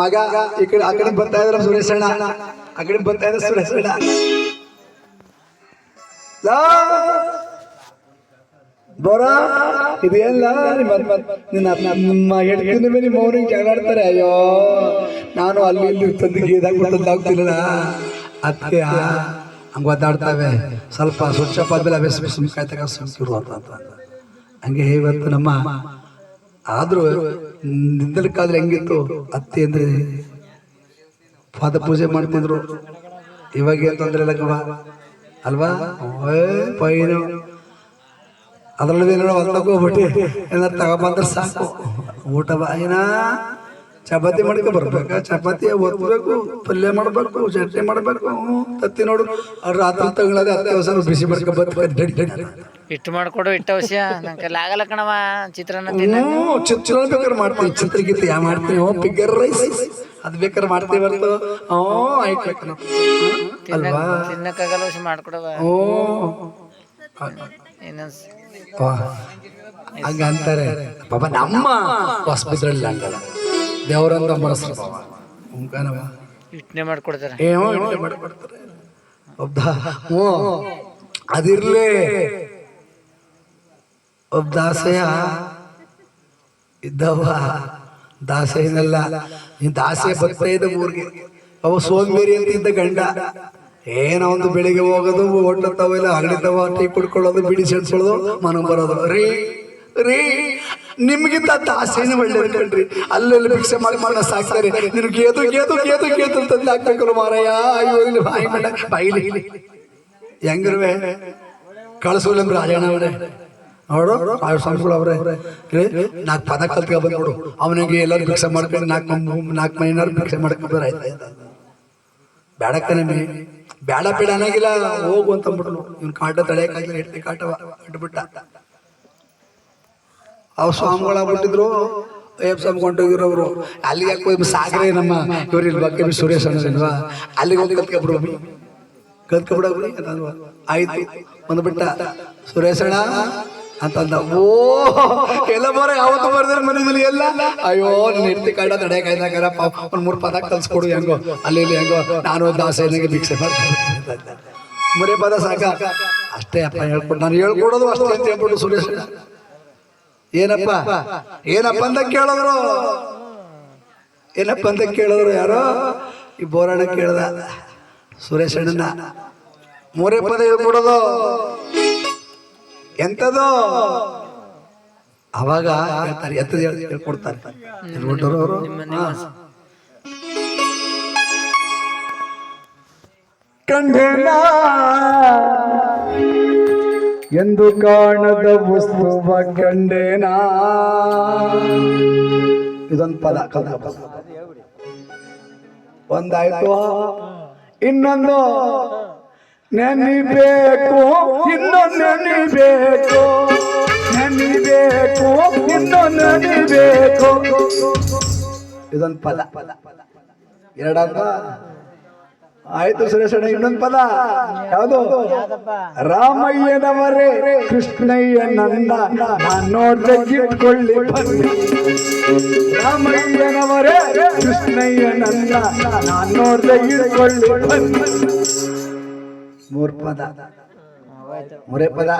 ಮಗ ಈ ಕಡೆ ಆ ಕಡೆ ಬರ್ತಾ ಇದ್ರ ಸುರೇಶ್ ಅಣ್ಣ. ಆ ಕಡೆ ಬರ್ತಾ ಇದ್ರ ಸುರೇಶ್ ಅಣ್ಣ. ಬರ ಇದೆಲ್ಲ ನಿನ್ನ ನಿಮ್ಮ ಹೆಂಡತಿನ ಮೇಲೆ ನಿಮ್ಮ ಅವ್ರಿಗೆ ಜಗಳಾಡ್ತಾರೆ ಅಯ್ಯೋ, ನಾನು ಅಲ್ಲಿ ಇಲ್ಲಿ ತಂದು ಗೀದಾಗ್ಬಿಟ್ಟದ್ದಾಗ್ತಿಲ್ಲ ಅತ್ತೆ ಹಂಗೆ ಒದ್ದಾಡ್ತಾವೆ. ಸ್ವಲ್ಪ ಸ್ವಚ್ಛ ಪಾದ್ಮೇಲೆ ಅಭ್ಯಾಸ ಸುಮ್ಕಾಯ್ತಾಗ ಸುಮ್ಕಿರು ಅಂತ. ಹಂಗೆ ಇವತ್ತು ನಮ್ಮ ಆದ್ರೂ ನಿಂದಲಕ್ಕಾದ್ರೆ ಹೆಂಗಿತ್ತು? ಅತ್ತೆ ಅಂದ್ರೆ ಪಾದ ಪೂಜೆ ಮಾಡ್ತಿದ್ರು. ಇವಾಗ ಏನ್ ತೊಂದ್ರೆ ಇಲ್ಲ ಅಲ್ವಾ? ಪೈನು. ಅದ್ರಲ್ಲಿ ಏನೋ ಎಲ್ಲ ತಗೊಂಬಂದ್ರೆ ಸಾಕು. ಊಟ ಬಾಯಿನ ಚಪಾತಿ ಮಾಡ್ಕೊ ಬರ್ಬೇಕಾ? ಚಪಾತಿ ಒತ್ತಬೇಕು ಪಲ್ಯ ಮಾಡ್ಬೇಕು, ಚಟ್ನಿ ಮಾಡ್ಬೇಕು. ತತ್ತಿ ನೋಡು. ರಾತ್ರಿ ತಗೊಳ್ಳೋದು ಹೊಸ ಬಿಸಿ ಮಾಡ್ಕೊ ಬರ್ಬೇಕು ಇಟ್ಟು ಮಾಡ್ಕೊಡು ಇಟ್ಟ ಅವಶ್ಯ. ನನ್ ಕೈಲಿ ಆಗಲ್ಲ ಕಣವ ಚಿತ್ರಾನ್ನ ತಿನ್ನ ಹ್ಞೂ ಚಿತ್ರ ಬೇಕಾದ್ರೆ ಮಾಡ್ತೀವಿ. ಚಿತ್ರ ಗೀತೆ ಯಾ ಮಾಡ್ತೀವಿ ಓ ಫಿಗರ್ ರೈಸ್ ಅದು ಬೇಕಾದ್ರೆ ಮಾಡ್ತೀವಿ ಬರ್ತು ಓ ಆಯ್ತು ಅಲ್ವಾ? ತಿನ್ನಕ್ಕಾಗಲ್ಲ ಅವಶ್ಯ ಮಾಡ್ಕೊಡವ ಹ್ಞೂ ಇನ್ನೊಂದ್ ವಾ, ಹಂಗ ಅಂತಾರೆ ಪಾಪ ನಮ್ಮ ಹೊಸಬಿದ್ರಲ್ಲಿ ಹಂಗಲ್ಲ. ದೇವರಂದ ಮನಸ್ಸು ಹಂಗನವ ಇಟ್ನೆ ಮಾಡ್ಕೊಡ್ತಾರೆ. ಏನೋ ಇಟ್ಲೆ ಮಾಡ್ಕೊಡ್ತಾರೆ. ಒಬ್ಬ ಹ್ಞೂ. ಅದಿರ್ಲಿ. ಒಬ್ಬ ದಾಸಯ್ಯ ಇದ್ದವ. ದಾಸಯ್ಯನಲ್ಲ ನೀ ದಾಸೆ ಬರ್ತಾ ಇದ್ದ ಊರಿಗೆ. ಅವ ಸೋಂಬೇರಿ ಅಂತ ಇದ್ದ ಗಂಡ. ಏನೋ ಒಂದು ಬೆಳಿಗ್ಗೆ ಹೋಗೋದು ಹೋಟ್ಲ ತವೆಲ್ಲ ಅಂಗಡಿ ತವ ಟೀ ಕುಡ್ಕೊಳ್ಳೋದು, ಬಿಡಿ ಸೇಡ್ಕೊಳ್ಳೋದು ಮನ ಬರೋದು ರೀ ರೀ, ನಿಮ್ಗಿಂತ ದಾಸೇನೆ ಒಳ್ಳೇದು ಕಣ್ರಿ. ಅಲ್ಲೆಲ್ಲ ಭಿಕ್ಷೆ ಮಾಡಿ ಮಾಡಿ ಸಾಕ್ತಾರೆ. ನಿನ್ ಗೇದು ಗೇದು ಗೇದು ಗೇದು ಅಂತಂದು ಹಾಕ್ಬೇಕಲ್ಲ ಮಾರಯ್ಯ ಇಲ್ಲಿ ಬಾಯಿ ಮಾಡ ಬಾಯಿಲಿ. ಹೆಂಗಿರುವೆ? ಕಳಿಸೋಲ್ಲ ರಾಜಣ್ಣ ಅವರೇ. ನೋಡು ಆ ಸಂಸ್ಗಳು ಅವರೇ ನಾಲ್ಕು ಪದ ಕಲ್ತ್ಕೊ ಬಂದ್ ನೋಡು ಅವನಿಗೆ ಎಲ್ಲರೂ ಭಿಕ್ಷೆ ಮಾಡ್ಕೊಂಡು ನಾಲ್ಕು ನಾಲ್ಕು ಮೈನಾರು ಭಿಕ್ಷೆ ಮಾಡ್ಕೊಂಡ್ರೆ ಆಯ್ತಾ. ಬೇಡ ಕಣಮಿ ಬೇಡ ಬೇಡ ಅನ್ನಂಗಿಲ್ಲ, ಹೋಗು ಅಂತ ಅಂದ್ಬಿಟ್ಲು ಇವ್ನು ಕಾಟ ತಡೆಯಕ್ಕಾಗಿಲ್ಲ ಎಟ್ಟಿ ಕಾಟವ, ಇಟ್ಬಿಟ್ಟ. ಅವ್ ಸ್ವಾಮಿಗಳಾಗ್ಬಿಟ್ಟಿದ್ರು ಏಪ್ ಸ್ವಾಮಿ ಕೊಂಡೋಗಿರೋರು ಅಲ್ಲಿಗೆ ಹೋಗಿ ಸಾಗರೆ ನಮ್ಮ ಇವ್ರು ಇಲ್ವಾ, ಕೆ ಬಿ ಸುರೇಶ್ ಅನ್ನೋದಿಲ್ವಾ ಅಲ್ಲಿಗೆ ಹೋಗಿ ಕಲ್ತ್ಕೊಬಿಡು ಕಲ್ತ್ಕೊಬಿಡೋಗ್ರಿ ಆಯ್ತು, ಬಂದ್ಬಿಟ್ಟ. ಸುರೇಶಣ್ಣ ಅಂತಂದ ಓ ಎಲ್ಲ ಬರ ಯಾವತ್ತು ಬರ್ದ್ರೆ ಮನೆ ಮನೆ ಎಲ್ಲ. ಅಯ್ಯೋ ನನ್ನ ಹೆಂಡತಿ ಕಾಡ ಪಾಪ, ಒಂದು ಮೂರು ಪದ ಕಲ್ಸ್ಕೊಡು ಹೆಂಗೋ, ಅಲ್ಲಿ ಇಲ್ಲಿ ಹೆಂಗೋ, ನಾನು ದಾಸನಿಗೆ ಭಿಕ್ಷೆ ಮಾಡ್ತೀನಿ. ಮೂರೇ ಪದ ಸಾಕ. ಅಷ್ಟೇ ಅಪ್ಪ ಹೇಳ್ಕೊಟ್ಟು ನಾನು ಹೇಳ್ಕೊಡೋದು ಅಷ್ಟೇ ಅಂತ ಹೇಳ್ಬಿಟ್ಟು ಸುರೇಶ್ ಏನಪ್ಪ? ಏನಪ್ಪ ಅಂತ ಕೇಳಿದ್ರು. ಏನಪ್ಪ ಅಂತ ಕೇಳಿದ್ರು ಯಾರೋ? ಈ ಬೋರಣ್ಣ ಕೇಳ್ದ, ಸುರೇಶ್ ಅಣ್ಣನ, ಮೂರೇ ಪದ ಹೇಳ್ಕೊಡೋದು. ಎಂತದು. ಅವಾಗ ಹೇಳ್ತಾರೆ ಎಂತದ ಹೇಳ್ಕೊಡ್ತಾರೆ. ಹೇಳ್ಬಿಟ್ಟರು ಅವರು. ಕಂಡೇನ. ಎಂದು ಕಾಣದ ವಸ್ತುವ ಕಂಡೇನ. ಇದೊಂದು ಪದ ಕದ ಪದ. ಒಂದಾಯ್ತು. ಇನ್ನೊಂದು. ನೆನಿಬೇಕು ಇನ್ನೊಂದು ನೆನಿಬೇಕು. ನೆನಿಬೇಕು ಇನ್ನೊಂದು ನೆನಿಬೇಕು. ಇದೊಂದು ಪದ. ಪದ ಎರಡಾದ ಆಯ್ತು ಸುರೇಶಣ್ಣ ಇನ್ನೊಂದು ಪದ. ಯಾವುದು? ರಾಮಯ್ಯನವರೇ, ಕೃಷ್ಣಯ್ಯ ನನ್ನ, ನಾನು ನೋಡ್ದೆ ಬನ್ನಿ ರಾಮಯ್ಯನವರೇ, ಕೃಷ್ಣಯ್ಯ ನನ್ನ ನಾನೋಡ್ದೆ ಇಟ್ಕೊಳ್ಳಿ ಬನ್ನಿ ಮೂರ್ ಪದ ಮೂರೇ ಪದ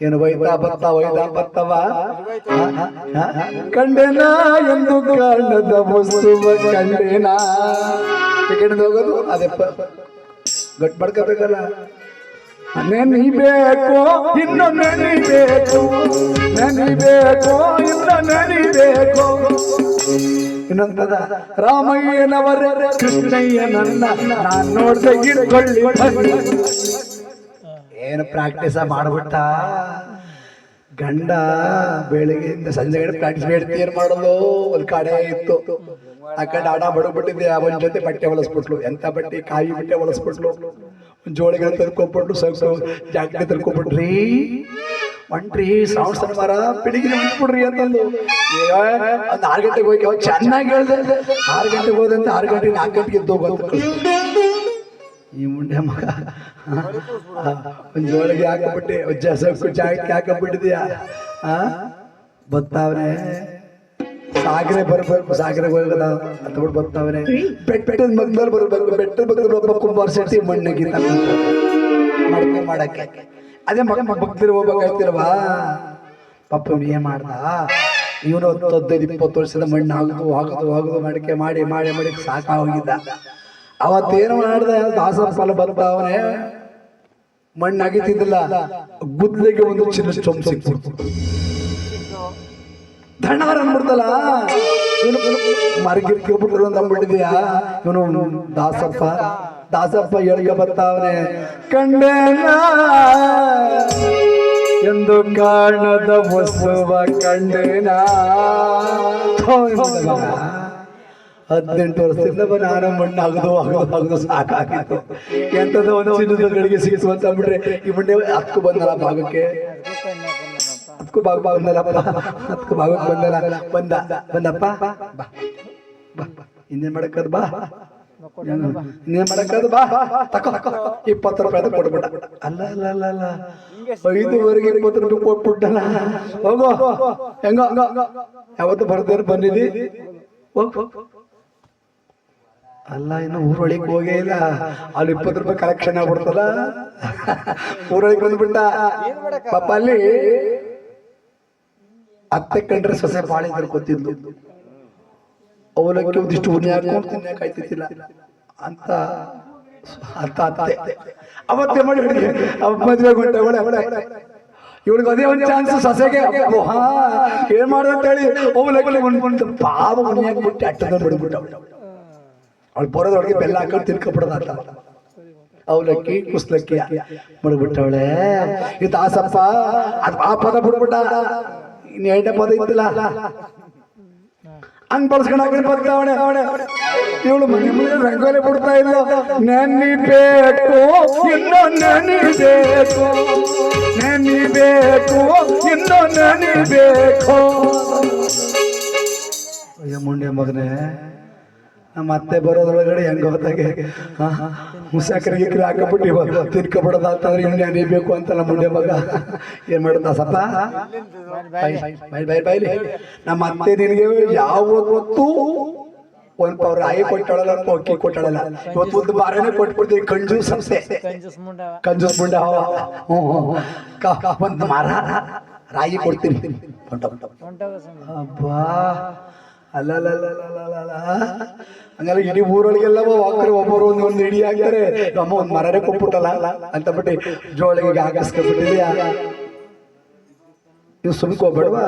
ಏನು ವೈದ ಬತ್ತ ವೈದ ಬತ್ತವ? ಕಂಡೆನ ಎಂದು ಕಾಣದ ವಸ್ತುವ ಕಂಡೆನ? ಟಿಕೆಟ್ ಹೋಗೋದು? ಅದೇ ಗಟ್ ಮಾಡ್ಕೋಬೇಕಲ್ಲ ನೆನಿಬೇಕು ಇನ್ನು ನೆನಿಬೇಕು? ನೆನಿಬೇಕು ಇನ್ನು ನೆನಿಬೇಕು? ಇನ್ನೊಂದು ರಾಮಯ್ಯನವರ ರಾಮಯ್ಯನವರೇ ಕೃಷ್ಣಯ್ಯ ನನ್ನ ನಾನ್ ನೋಡ್ದೆ ಇಟ್ಕೊಳ್ಳಿ ಏನು ಪ್ರಾಕ್ಟೀಸ ಮಾಡ್ಬಿಟ್ಟ? ಗಂಡ ಬೆಳಿಗ್ಗೆಯಿಂದ ಸಂಜೆ ಗಂಟೆ ಪ್ರಾಕ್ಟೀಸ್ ಬೇಡ್ತಿ ಏನ್ ಮಾಡೋದು? ಒಂದು ಕಡೆ ಇತ್ತು. ಆ ಕಡೆ ಆಡ ಬಡಬಿಟ್ಟಿದ್ದೆ ಅವನ ಜೊತೆ ಬಟ್ಟೆ ಹೊಲಸ್ಬಿಟ್ಲು. ಎಂತ ಬಟ್ಟೆ? ಕಾಯಿ ಬಟ್ಟೆ ಹೊಲಸ್ಬಿಟ್ಲು. ಜೋಳಿಗಳ ಜೋಳಿಗೆ ತರ್ಕೊಬಿಟ್ಟು ಸ್ವಲ್ಪ ಜಾಕೆಟ್ ತರ್ಕೊಬಿಟ್ರಿ ಒಂಟ್ರಿ ಸೌಂಡ್ ಸನ್ಮಾರ ಬೆಳಿಗ್ಗೆ ಬಿಟ್ಬಿಡ್ರಿ ಅಂತಂದು ಒಂದು ಆರು ಗಂಟೆಗೆ ಹೋಗಿ ಅವಾಗ ಚೆನ್ನಾಗಿ ಹೇಳ್ದೆ? ಆರು ಗಂಟೆಗೆ ಹೋದಂತ ಆರು ಗಂಟೆಗೆ ನಾಲ್ಕು ಗಂಟೆಗೆ ಎದ್ದು ಹೋಗೋದು ಈ ಮುಂಡೆ ಮಗ ಒಂದು ಜೋಳಿಗೆ ಹಾಕಬಿಟ್ಟೆ. ಜಾಗಕ್ಕೆ ಹಾಕಬಿಟ್ಟಿದ್ಯಾ? ಆ ಬತ್ತಾವ್ರೆ ಸಾಗರೆ ಬರ್ಬೇಕು ಸಾಗರೆ ಹೋಗಲ್ಲ ಅಂತ ಬಿಟ್ಟು ಬೆಟ್ಟ ಬೆಟ್ಟದ ಮಗ್ದಲ್ಲಿ ಬರ್ಬೇಕು ಬೆಟ್ಟದ ಮಗ್ದಲ್ಲಿ ಬರ್ಬೇಕು, ಕುಂಬಾರ ಸೆಟ್ಟಿ ಮಣ್ಣಿಗೆ ಮಡಕೆ ಮಾಡಕ್ಕೆ. ಅದೇ ಮಗ ಭಕ್ತಿರು ಹೋಗ್ಬೇಕಾಗ್ತಿಲ್ವಾ ಪಾಪ ಇವ್ನು ಏನ್ ಮಾಡ್ದ? ಇವನು ಹತ್ತೈದು ಇಪ್ಪತ್ತು ವರ್ಷದ ಮಣ್ಣು ಆಗದು ಆಗದು ಆಗದು ಮಡಿಕೆ ಮಾಡಿ ಮಾಡಿ ಮಾಡಿ ಸಾಕಾಗೋಗಿದ್ದ. ಅವತ್ತೇನು ಮಾಡ್ದ? ದಾಸರ ಫಲ ಅವನೇ ಮಣ್ಣು ಅಗಿತಿದ್ದಿಲ್ಲ. ಗುದ್ದಲಿಗೆ ಒಂದು ಚಿನ್ನ ಸ್ಟೋಮ್ ಸಿಕ್ಬಿಡ್ತು. ಧಣ್ಣವರ ಅನ್ಬಿಡ್ತಲ್ಲ ಇವನು ಮರಗಿರ್ಕಿ ಒಬ್ಬರು ಅಂದ್ಬಿಟ್ಟಿದ್ಯಾ? ಇವನು ದಾಸಪ್ಪ. ದಾಸಪ್ಪ ಎಳ್ಗೆ ಬರ್ತಾವನೆ ಕಂಡೇನ ಎಂದು ಕಾರಣದ ವಸ್ತುವ ಕಂಡೇನ ಹದಿನೆಂಟು ವರ್ಷದಿಂದ ನಾನು ಮಣ್ಣು ಅಗದು ಅಗದು ಸಾಕಾಗಿತ್ತು. ಎಂಥದ್ದು ಒಂದು ಚಿನ್ನದ ಗಳಿಗೆ ಸಿಗಿಸು ಅಂತ ಈ ಮಣ್ಣೆ ಹತ್ಕು ಬಂದಲ್ಲ ಭಾಗಕ್ಕೆ. ಹತ್ಕು ಭಾಗ ಬಂದಲ್ಲಪ್ಪ. ಹತ್ಕು ಭಾಗಕ್ಕೆ ಬಂದಲ್ಲ. ಬಂದ, ಬಂದಪ್ಪ. ಬಾ. ಬಾ ಇನ್ನೇನ್ ಮಾಡಕ್ಕದ ಬಾ? ಇನ್ನೇನ್ ಮಾಡಕ್ಕದು ಬಾ. ತಕೋ ತಕೋ. ಇಪ್ಪತ್ತು ರೂಪಾಯಿ ಕೊಟ್ಬಿಟ್ಟ ಅಲ್ಲ ಅಲ್ಲ ಅಲ್ಲ ಅಲ್ಲ. ಐದುವರೆಗೆ ಇಪ್ಪತ್ತು ರೂಪಾಯಿ ಕೊಟ್ಬಿಟ್ಟಲ್ಲ ಹೋಗೋ. ಹೆಂಗೋ ಯಾವತ್ತು ಬರ್ದೇನೆ ಬಂದಿದ್ದಿ? ಹೋಗ್. ಅಲ್ಲ ಇನ್ನು ಊರೊಳಗೆ ಹೋಗೇ ಇಲ್ಲ. ಅಲ್ಲಿ ಇಪ್ಪತ್ತು ರೂಪಾಯಿ ಕಲೆಕ್ಷನ್ ಆಗ್ಬಿಡ್ತಲ್ಲ ಊರೊಳಗೆ ಬಂದ್ಬಿಟ್ಟ. ಪಾಪ ಅಲ್ಲಿ ಅತ್ತೆ ಕಂಡ್ರೆ ಸೊಸೆ ಬಾಳೆ ಗೊತ್ತಿದ್ಲು ಅವಲಕ್ಕಿ ಒಂದಿಷ್ಟು ಉನಿ ಹಾಕೊಂಡು ತಿನ್ನಕ್ಕೆ ಆಯ್ತಿದ್ದಿಲ್ಲ. ಅಂತ ಅಂತ ಅತ್ತೆ. ಅವತ್ತೆ ಮಾಡಿ ಅವ ಗುಂಟೆ ಒಳ್ಳೆ ಒಳ್ಳೆ ಅವಳೆ. ಇವಳಿಗೆ ಅದೇ ಒಂದು ಚಾನ್ಸ್ ಸೊಸೆಗೆ ಹಾ ಏನ್ ಮಾಡ್ದ ಅಂತ ಹೇಳಿ ಅವಲಕ್ಕಿ ಒಂದು ಪಾಪ ಉನಿ ಹಾಕ್ಬಿಟ್ಟು ಅಟ್ಟದ ಬಿಡ್ಬಿಟ್ಟು ಅವಳು. ಬರೋದೊಳಗೆ ಬೆಲ್ಲ ಹಾಕೊಂಡು ತಿನ್ಕೊಬಿಡೋದ ಅವಲಕ್ಕಿ ಕುಸ್ಲಕ್ಕಿ ಬಿಡ್ಬಿಟ್ಟವಳೆ ಇದು ದಾಸಪ್ಪ ಅದು ಆ ಪದ ಬಿಡ್ಬಿಟ್ಟ ಇನ್ನು ಎರಡನೇ ಪದ ಇದ್ದಿಲ್ಲ. ಹಂಗ್ ಬಳಸ್ಕೊಂಡು ಬರ್ತಾವಣೆ ಇವಳು ಮನೆ ಮುಂದೆ ರಂಗೋಲಿ ಬಿಡ್ತಾ ಇಲ್ಲ ನೆನಿಬೇಕು ಇನ್ನು ನೆನಿಬೇಕು ನೆನಿಬೇಕು ಇನ್ನು ನೆನಿಬೇಕು ಮುಂಡೆ ಮಗನೇ. ನಮ್ಮ ಅತ್ತೆ ಬರೋದ್ರೊಳಗಡೆ ಹೆಂಗ ಹೋದಾಗೆ ಮುಸಾಕರಿ ಗಿಕ್ರಿ ಹಾಕಬಿಟ್ಟು ತಿನ್ಕೊಬಿಡೋದ ಅಂತಂದ್ರೆ ಇನ್ನೇ ನೆನಿಬೇಕು ಅಂತ ನಮ್ಮ ಮುಂದೆ ಮಗ. ಏನ್ ಮಾಡುತ್ತ ಸಪ್ಪ? ಬೈ ಬೈಲಿ ನಮ್ಮ ಅತ್ತೆ ನಿನಗೆ ಯಾವತ್ತು ಒಂದ್ ಪವರ್ ಆಯಿ ಕೊಟ್ಟಳಲ್ಲ ಅಂತ ಅಕ್ಕಿ ಕೊಟ್ಟಳಲ್ಲ. ಇವತ್ತು ಒಂದು ಬಾರನೆ ಕೊಟ್ಬಿಡ್ತೀವಿ ಕಂಜು ಸಂಸ್ಥೆ. ಕಂಜೂಸ್ ಮುಂಡ. ಹ್ಞೂ ಒಂದು ಮರ. ರಾಗಿ ಕೊಡ್ತೀನಿ. ಅಬ್ಬಾ. ಅಲ್ಲಲ್ಲ ಹಂಗಲ್ಲ ಇಡೀ ಊರೊಳಗೆಲ್ಲ ವಾಕರು ಒಬ್ಬರು ಒಂದು ಒಂದು ಇಡಿ ಹಾಕ್ತಾರೆ ನಮ್ಮ ಒಂದು ಮರನೇ ಕೊಟ್ಬಿಟ್ಟಲ್ಲ. ಅಂತ ಬಿಟ್ಟು ಜೋಳಿಗೆ ಹಾಕಿಸ್ಕೊಂಡ್ಬಿಟ್ಟಿದ್ಯಾ? ನೀವು ಸುಮ್ಕೋಬೇಡವಾ?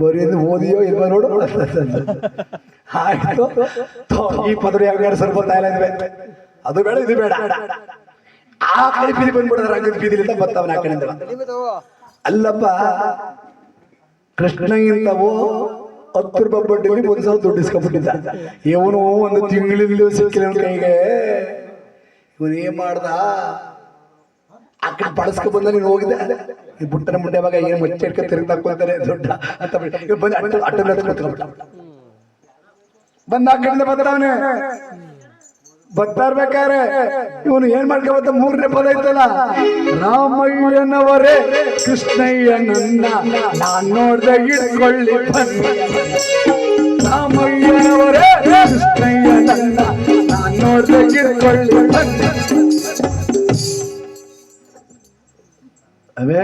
ಬರೀದು ಓದಿಯೋ ಇಲ್ವ ನೋಡು. ಆಯ್ತು. ಈ ಪದವಿ ಯಾವ ಸರ್ ಬರ್ತಾ ಇಲ್ಲ ಅದು ಬೇಡ ಇದು ಬೇಡ. ಆ ಕಡೆ ಬೀದಿ ಬಂದ್ಬಿಡೋದು ರಂಗದ ಬೀದಿಲಿಂದ ಬರ್ತಾವನ ಆ ಕಡೆಯಿಂದ ಅಲ್ಲಪ್ಪ ಕೃಷ್ಣಗಿಂತವು ಹತ್ತು ರೂಪಾಯಿ ಬಡ್ಡಿ ಒಂದ್ ಸಾವಿರ ದುಡ್ಡು ಇಸ್ಕೊಂಡ್ಬಿಟ್ಟಿದ್ದ. ಇವನು ಒಂದು ತಿಂಗಳಿಂದ ಸಿಕ್ಕಿಲ್ಲ ಕೈಗೆ. ಇವನು ಏನ್ ಮಾಡ್ದ? ಆ ಕಡೆ ಬಳಸ್ಕೊ ಬಂದ ನೀನು ಹೋಗಿದ್ದೆ? ಈ ಬುಟ್ಟನ ಮುಂಡೆ ಮಗ ಏನ್ ಮುಚ್ಚೆ ತಿರುಗಿ ತಿರುಗ್ತಾ ದೊಡ್ಡ ಅಂತ ಬಂದು ಅಟ್ಟ ಅಟ್ಟ ಬಂದ ಆ ಕಡೆಯಿಂದ ಬಂದವನೇ ಬರ್ತಾ ಇರ್ಬೇಕಾರೆ ಇವನು ಏನ್ ಮಾಡ್ಕೋಬಂತ ಮೂರನೇ ಪದ ಐತಲ್ಲ? ರಾಮಯ್ಯನವರೇ ಕೃಷ್ಣಯ್ಯನನ್ನ ನಾನು ನೋಡ್ದೆ ಇಟ್ಕೊಳ್ಳಿ ರಾಮಯ್ಯನವರೇ ಕೃಷ್ಣಯ್ಯನನ್ನ ನಾನು ನೋಡ್ದೆ ಇಟ್ಕೊಳ್ಳಿ ಅವೇ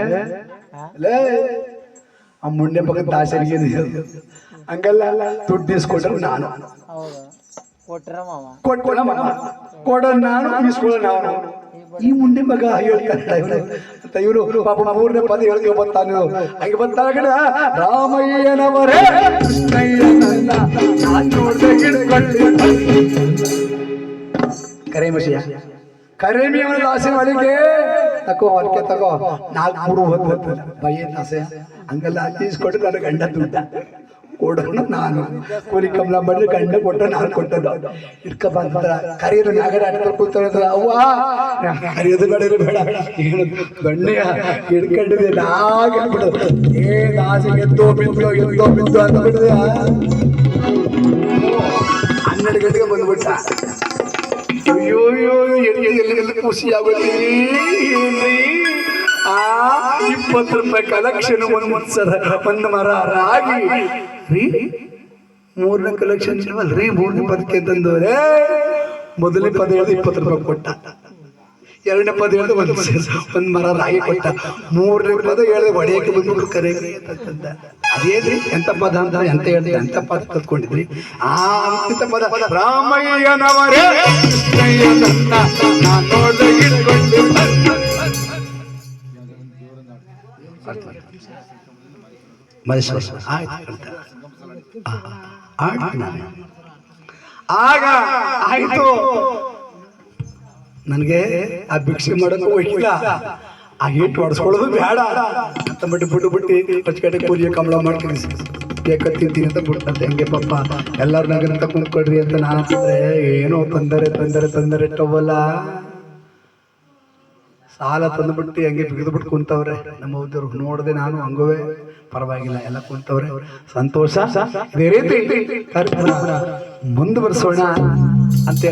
ಲೇ, ಆ ಮುಂಡೆ ಪಕ್ಕ ದಾಸರಿಗೆ ಹಂಗಲ್ಲ ದುಡ್ಡು ಇಸ್ಕೊಟ್ರು ನಾನು. ಕೊಟ್ರ ಕೊಡ ಈ ಮುಂದೆ ಮಗ ಅಂತ ಇವನು ಪಾಪ ಮೂರನೇ ಪದ ಹೇಳ್ಕೊ ಇವ್ನು. ಹಂಗೆ ಬಂತಾಗ ರಾಮಯ್ಯನವರೇ ಹಿಡ್ಕೊಳ್ಳಿ ಕರೇಮಶಿಯ ಕರೇಮಿ ಅವನ ಒಳಗೆ ತಕೋ ತಗೋ ನಾಲ್ಕು ಮೂರು ಹೊತ್ತು ಬಯ್ಯ ದಾಸೆ? ಹಂಗೆಲ್ಲ ತೀಸ್ಕೊಟ್ಟು ನನ್ನ ಗಂಡ ದುಡ್ಡ. ಕೊಡೋನು ನಾನು. ಕೂಲಿ ಕಮಲ ಬಂದ್ರೆ ಗಂಡ ಕೊಟ್ಟ ನಾನು ಕೊಟ್ಟದ್ದು. ಇರ್ಕ ಬಂದ್ರ ಕರಿಯೋದು ನಾಗರ ಆಟ ಕೂತಾರ ಅವ್ವ. ಕರಿಯೋದು ಬೇಡ ಬೇಡ ಏನು ಹಿಡ್ಕೊಂಡಿದೆ ನಾಗಿಬಿಡೋದು ಏ, ನಾಸಿ ಎದ್ದೋ ಬಿದ್ದೋ ಎದ್ದೋ ಬಿದ್ದೋ ಅಂತ ಬಿಡಿದೆ ಹನ್ನೆರಡು ಗಂಟೆಗೆ ಬಂದ್ಬಿಟ್ಟ. ಅಯ್ಯೋ ಅಯ್ಯೋ, ಎಲ್ಲಿ ಎಲ್ಲಿ ಖುಷಿ ಆಗೋತೀರಿ ಆ, ಇಪ್ಪತ್ತು ರೂಪಾಯಿ ಕಲೆಕ್ಷನ್ ಒಂದು ಸರ ಒಂದು ಮರ ರಾಗಿ. ರೀ? ಮೂರನೇ ಕಲೆಕ್ಷನ್ ರೀ? ಮೂರನೇ ಪದಕ್ಕೆ ತಂದವ್ರೆ? ಮೊದಲನೇ ಪದ ಹೇಳಿದ ಇಪ್ಪತ್ತು ರೂಪಾಯಿ ಕೊಟ್ಟ. ಎರಡನೇ ಪದ ಹೇಳಿದ ಒಂದು ಒಂದು ಮರ ರಾಗಿ ಕೊಟ್ಟ. ಮೂರನೇ ಪದ ಹೇಳಿದ ಒಡೆಯಕ್ಕೆ ಬಂದ್ಬಿಟ್ಟು ಕರೆ ಅದೇನು ಎಂತ ಪದ ಅಂತ ಎಂತ ಹೇಳಿದ್ರೆ ಎಂತ ಪದ ಕಲ್ತ್ಕೊಂಡಿದ್ರಿ ಆ ಅಂತ ಪದ ರಾಮಯ್ಯನವರೇ. ಮನಸ್ಸು ಆಯ್ತು ಆಗ ಆಯ್ತು. ನನಗೆ ಆ ಭಿಕ್ಷೆ ಮಾಡೋದು ಹೋಗಿಲ್ಲ ಆ ಹಿಟ್ಟು ಹೊಡ್ಸ್ಕೊಳ್ಳೋದು ಬೇಡ. ಅಂತ ಬಿಟ್ಟು ಬಿಟ್ಟು ಬಿಟ್ಟು ಹಚ್ಕಟ್ಟೆ ಪೂಜೆ ಕಮಲ ಮಾಡ್ತೀನಿ. ಬೇಕ ತಿಂತೀನಿ ಅಂತ ಬಿಟ್ಟಂತೆ ಹೆಂಗೆ ಪಪ್ಪ ಎಲ್ಲರೂ ನಗರಂತ ಕುಂತ್ಕೊಡ್ರಿ ಅಂತ ನಾನು ಅಂತಂದ್ರೆ, ಏನೋ ತೊಂದರೆ ತೊಂದರೆ ತೊಂದರೆ ಇಟ್ಟವಲ್ಲ ಸಾಲ ತಂದುಬಿಟ್ಟು ಹಂಗೆ ಬಿಗಿದ್ಬಿಟ್ಟು ಕುಂತವ್ರೆ. ನಮ್ಮ ಉದ್ಯೋಗ ನೋಡದೆ ನಾನು ಹಂಗುವೆ. ಪರವಾಗಿಲ್ಲ, ಎಲ್ಲ ಕುಂತವ್ರೆ. ಸಂತೋಷ. ಇದೇ ರೀತಿ. ಮುಂದುವರಿಸೋಣ ಅಂತ